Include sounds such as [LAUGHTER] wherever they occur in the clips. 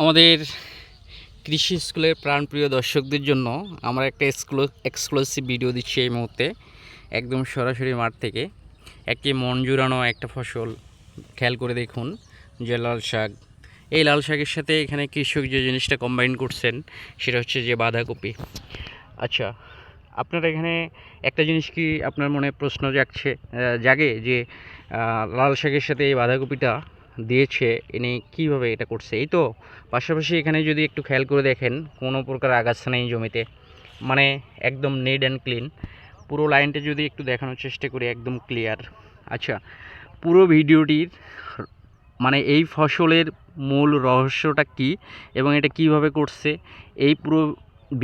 আমাদের কৃষি স্কুলের প্রাণপ্রিয় দর্শকদের জন্য আমরা একটা এক্সক্লো এক্সক্লুসিভ ভিডিও দিচ্ছি এই মুহূর্তে, একদম সরাসরি মাঠ থেকে। একটি মন জুড়ানো একটা ফসল, খেয়াল করে দেখুন, যে লাল শাক। এই লাল শাকের সাথে এখানে কৃষক যে জিনিসটা কম্বাইন করছেন, সেটা হচ্ছে যে বাঁধাকপি। আচ্ছা আপনার এখানে একটা জিনিস কি আপনার মনে প্রশ্ন জাগছে জাগে যে লাল শাকের সাথে এই বাঁধাকপিটা দিয়েছে, ইনি কীভাবে এটা করছে? এই তো, পাশাপাশি এখানে যদি একটু খেয়াল করে দেখেন, কোনো প্রকার আগাছা নেই জমিতে। মানে একদম নেড অ্যান্ড ক্লিন পুরো লাইনটা যদি একটু দেখানোর চেষ্টা করি, একদম ক্লিয়ার আচ্ছা পুরো ভিডিওটির মানে এই ফসলের মূল রহস্যটা কি এবং এটা কীভাবে করছে? এই পুরো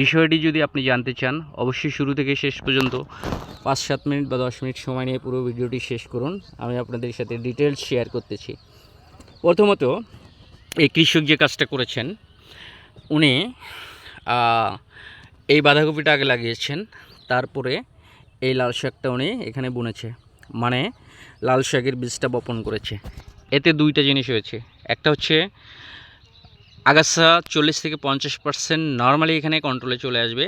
বিষয়টি যদি আপনি জানতে চান, অবশ্যই শুরু থেকে শেষ পর্যন্ত পাঁচ সাত মিনিট বা দশ মিনিট সময় নিয়ে পুরো ভিডিওটি শেষ করুন। আমি আপনাদের সাথে ডিটেলস শেয়ার করতেছি। প্রথমত, এই কৃষক যে কাজটা করেছেন, উনি এই বাঁধাকপিটা আগে লাগিয়েছেন, তারপরে এই লাল শাকটা উনি এখানে বুনেছে। মানে লাল শাকের বীজটা বপন করেছে। এতে দুইটা জিনিস হয়েছে। একটা হচ্ছে, আগাছা চল্লিশ থেকে পঞ্চাশ পার্সেন্ট নর্মালি এখানে কন্ট্রোলে চলে আসবে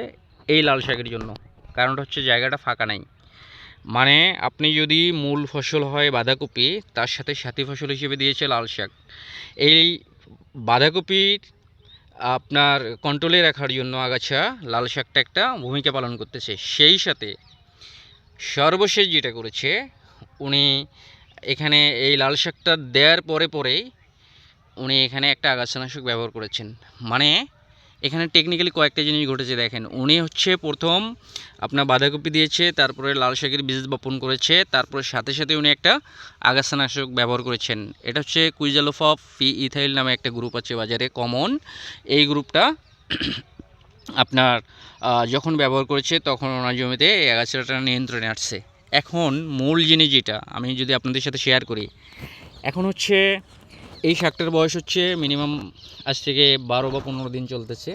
এই লাল শাকের জন্য। কারণটা হচ্ছে জায়গাটা ফাঁকা নাই। মানে আপনি যদি মূল ফসল হয় বাঁধাকপি, তার সাথে সাথী ফসল হিসেবে দিয়েছে লাল শাক। এই বাঁধাকপির আপনার কন্ট্রোলে রাখার জন্য আগাছা, লাল শাকটা একটা ভূমিকা পালন করতেছে। সেই সাথে সর্বশেষ যেটা করেছে, উনি এখানে এই লাল শাকটা দেওয়ার পরে পরেই উনি এখানে একটা আগাছানাশক ব্যবহার করেছেন। মানে এখানে টেকনিক্যালি কয়েকটা জিনিস ঘটেছে, দেখেন। উনি হচ্ছে প্রথম আপনার বাঁধাকপি দিয়েছে, তারপরে লাল শাকের বীজ বপন করেছে, তারপরে সাথে সাথে উনি একটা আগাছানাশক ব্যবহার করেছেন। এটা হচ্ছে কুইজালোফা ফি ইথাইল নামে একটা গ্রুপ আছে বাজারে কমন এই গ্রুপটা [COUGHS] আপনার যখন ব্যবহার করেছে, তখন ওনার জমিতে এই আগাছাটা নিয়ন্ত্রণে আসছে। এখন মূল জিনিস যেটা, আমি যদি আপনাদের সাথে শেয়ার করি, এখন হচ্ছে এই শাকটার বয়স হচ্ছে মিনিমাম আজ থেকে বারো বা পনেরো দিন চলতেছে।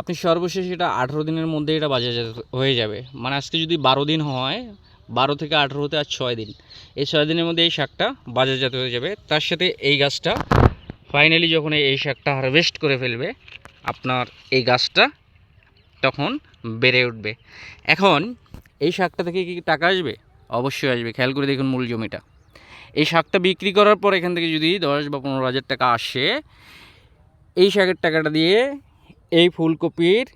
আপনি সর্বশেষ এটা আঠেরো দিনের মধ্যে এটা বাজার হয়ে যাবে। মানে আজকে যদি বারো দিন হয়, বারো থেকে আঠেরোতে আর ছয় দিন। এই ছয় দিনের মধ্যে এই শাকটা বাজারজাত হয়ে যাবে। তার সাথে এই গাছটা ফাইনালি যখন এই শাকটা হারভেস্ট করে ফেলবে, আপনার এই গাছটা তখন বেড়ে উঠবে। এখন এই শাকটা থেকে কি টাকা আসবে? অবশ্যই আসবে। খেয়াল করে দেখুন মূল জমিটা। এই শাকটা বিক্রি করার পর এখান থেকে যদি দশ বা পনেরো হাজার টাকা আসে, এই শাকের টাকাটা দিয়ে এই ফুলকপির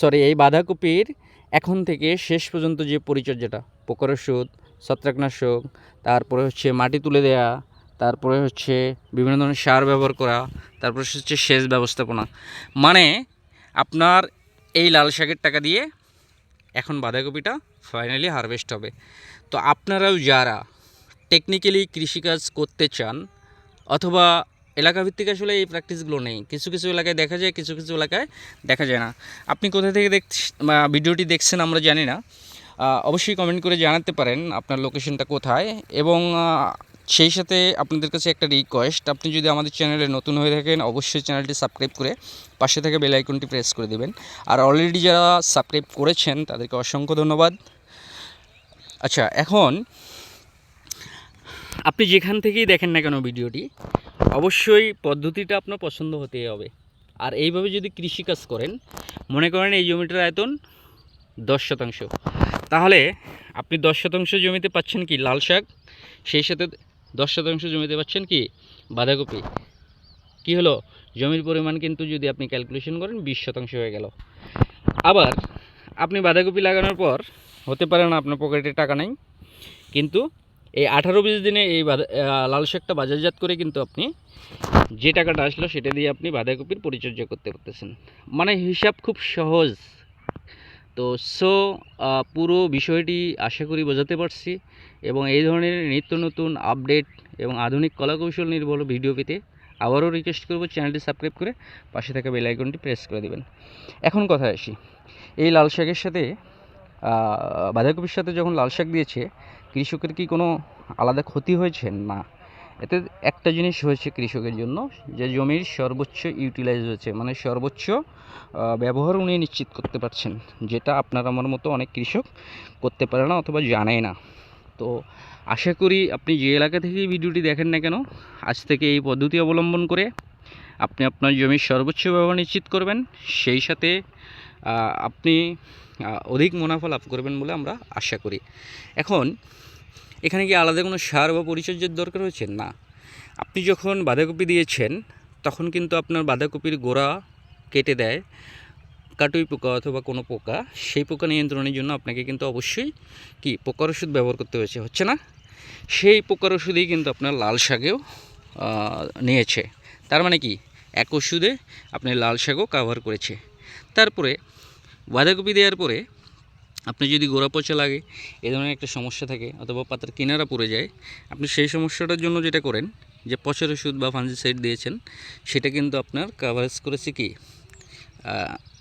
সরি এই বাঁধাকপির এখন থেকে শেষ পর্যন্ত যে পরিচর্যাটা, পোকার ওষুধ, ছত্রাকনাশক, তারপরে হচ্ছে মাটি তুলে দেয়া, তারপরে হচ্ছে বিভিন্ন ধরনের সার ব্যবহার করা, তারপরে হচ্ছে সেচ ব্যবস্থাপনা। মানে আপনার এই লাল শাকের টাকা দিয়ে এখন বাঁধাকপিটা ফাইনালি হারভেস্ট হবে। তো আপনারাও যারা টেকনিক্যালি কৃষিকাজ করতে চান, অথবা এলাকা ভিত্তিক আসলে এই প্র্যাকটিসগুলো নেই। কিছু কিছু এলাকায় দেখা যায়, কিছু কিছু এলাকায় দেখা যায় না। আপনি কোথা থেকে দেখ ভিডিওটি দেখছেন আমরা জানি না। অবশ্যই কমেন্ট করে জানাতে পারেন আপনার লোকেশনটা কোথায়, এবং সেই সাথে আপনাদের কাছে একটা রিকোয়েস্ট আপনি যদি আমাদের চ্যানেলে নতুন হয়ে থাকেন, অবশ্যই চ্যানেলটি সাবস্ক্রাইব করে পাশে থেকে বেল আইকনটি প্রেস করে দেবেন। আর অলরেডি যারা সাবস্ক্রাইব করেছেন, তাদেরকে অসংখ্য ধন্যবাদ। আচ্ছা এখন আপনি যেখান থেকেই দেখেন না কেন ভিডিওটি, অবশ্যই পদ্ধতিটা আপনার পছন্দ হতেই হবে। আর এইভাবে যদি কৃষিকাজ করেন, মনে করেন এই জমিটার আয়তন দশ শতাংশ। তাহলে আপনি দশ শতাংশ জমিতে পাচ্ছেন কি লাল শাক, সেই সাথে দশ শতাংশ জমিতে পাচ্ছেন কি বাঁধাকপি। কি হলো? জমির পরিমাণ কিন্তু যদি আপনি ক্যালকুলেশন করেন, বিশ শতাংশ হয়ে গেল। আবার আপনি বাঁধাকপি লাগানোর পর, হতে পারে না আপনার পকেটে টাকা নেই, কিন্তু এই আঠারো বিশ দিনে এই লাল শাকটা বাজারজাত করে কিন্তু আপনি যে টাকাটা আসলো সেটা দিয়ে আপনি বাঁধাকপির পরিচর্যা করতে পারতেছেন। মানে হিসাব খুব সহজ। তো সো পুরো বিষয়টি আশা করি বোঝাতে পারছি এবং এই ধরনের নিত্য নতুন আপডেট এবং আধুনিক কলাকৌশল নির্ভর ভিডিও পেতে আবারও রিকোয়েস্ট করব চ্যানেলটি সাবস্ক্রাইব করে পাশে থাকা বেল আইকনটি প্রেস করে দেবেন। এখন কথায় আসি। এই লাল শাকের সাথে বাঁধাকপির সাথে যখন লাল শাক দিয়েছে কৃষকের কি কোনো আলাদা ক্ষতি হয়েছে? না। এতে একটা জিনিস হয়েছে কৃষকের জন্য, যে জমির সর্বোচ্চ ইউটিলাইজ হয়েছে মানে সর্বোচ্চ ব্যবহার উনি নিশ্চিত করতে পারছেন, যেটা আপনার আমার মতো অনেক কৃষক করতে পারে না অথবা জানে না। তো আশা করি আপনি যে এলাকা থেকেই ভিডিওটি দেখেন না কেন, আজ থেকে এই পদ্ধতি অবলম্বন করে আপনি আপনার জমির সর্বোচ্চ ব্যবহার নিশ্চিত করবেন। সেই সাথে আপনি অধিক মুনাফা লাভ করবেন বলে আমরা আশা করি। এখন, এখানে কি আলাদা কোনো সার বা পরিচর্যার দরকার হয়েছে? না। আপনি যখন বাঁধাকপি দিয়েছেন, তখন কিন্তু আপনার বাঁধাকপির গোড়া কেটে দেয়। কাটুই পোকা অথবা কোনো পোকা, সেই পোকা নিয়ন্ত্রণের জন্য আপনাকে কিন্তু অবশ্যই কি পোকার ওষুধ ব্যবহার করতে হয়েছে। হচ্ছে না? সেই পোকার ওষুধেই কিন্তু আপনার লাল শাকেও নিয়েছে। তার মানে কি? এক ওষুধে আপনি লাল শাকও কাভার করেছে। তারপরে বাঁধাকপি দেওয়ার পরে আপনি যদি গোড়া পচা লাগে, এ ধরনের একটা সমস্যা থাকে অথবা পাতার কিনারা পড়ে যায়, আপনি সেই সমস্যাটার জন্য যেটা করেন, যে পচার ওষুধ বা ফাঞ্জিসাইড দিয়েছেন, সেটা কিন্তু আপনার কাভারেজ করেছে কি?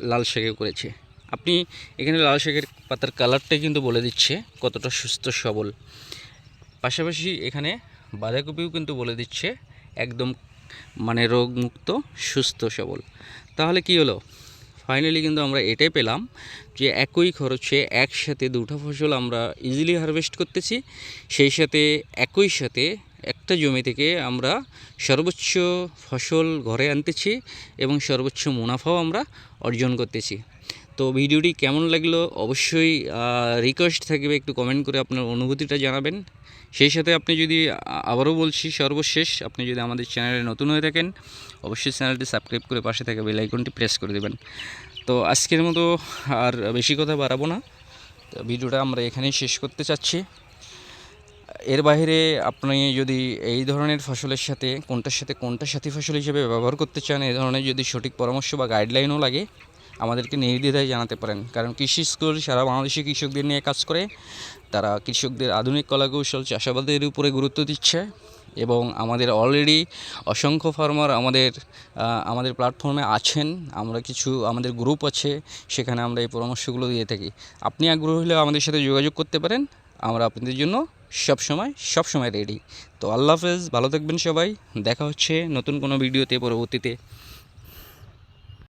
লাল শাকে করেছে। আপনি এখানে লাল শাকের পাতার কালারটাই কিন্তু বলে দিচ্ছে, কতটা সুস্থ, সবল। পাশাপাশি এখানে বাঁধাকপিও কিন্তু বলে দিচ্ছে, একদম মানে রোগমুক্ত, সুস্থ, সবল। তাহলে কি হলো? ফাইনালি কিন্তু আমরা এটাই পেলাম যে একই খরচে একসাথে দুটো ফসল আমরা ইজিলি হারভেস্ট করতেছি। সেই সাথে একই সাথে একটা জমি থেকে আমরা সর্বোচ্চ ফসল ঘরে আনতেছি এবং সর্বোচ্চ মুনাফাও আমরা অর্জন করতেছি। তো ভিডিওটি কেমন লাগল অবশ্যই রিকোয়েস্ট থাকবে একটু কমেন্ট করে আপনার অনুভূতিটা জানাবেন। সেই সাথে আপনি যদি আবারও বলছি সর্বশেষ, আপনি যদি আমাদের চ্যানেলে নতুন হয়ে থাকেন অবশ্যই চ্যানেলটি সাবস্ক্রাইব করে পাশে থাকা বেল আইকনটি প্রেস করে দেবেন। তো আজকের মতো আর বেশি কথা বাড়াবো না। তো ভিডিওটা আমরা এখানেই শেষ করতে চাচ্ছি। এর বাইরে আপনি যদি এই ধরনের ফসলের সাথে কোনটার সাথে কোনটা সাথী ফসল হিসেবে ব্যবহার করতে চান এই ধরনের যদি সঠিক পরামর্শ বা গাইডলাইনও লাগে, আমাদেরকে নির্দ্বিধায় জানাতে পারেন। কারণ কৃষি স্কুল সারা বাংলাদেশে কৃষকদের নিয়ে কাজ করে। তারা কৃষকদের আধুনিক কলাকৌশল, চাষাবাদের উপরে গুরুত্ব দিচ্ছে। এবং আমাদের অলরেডি অসংখ্য ফার্মার আমাদের আমাদের প্ল্যাটফর্মে আছেন। আমরা কিছু, আমাদের গ্রুপ আছে, সেখানে আমরা এই পরামর্শগুলো দিয়ে থাকি। আপনি আগ্রহ হলে আমাদের সাথে যোগাযোগ করতে পারেন। আমরা আপনাদের জন্য সব সময় সব সময় রেডি তো আল্লাহ হাফেজ, ভালো থাকবেন সবাই। দেখা হচ্ছে নতুন কোনো ভিডিওতে পরবর্তীতে।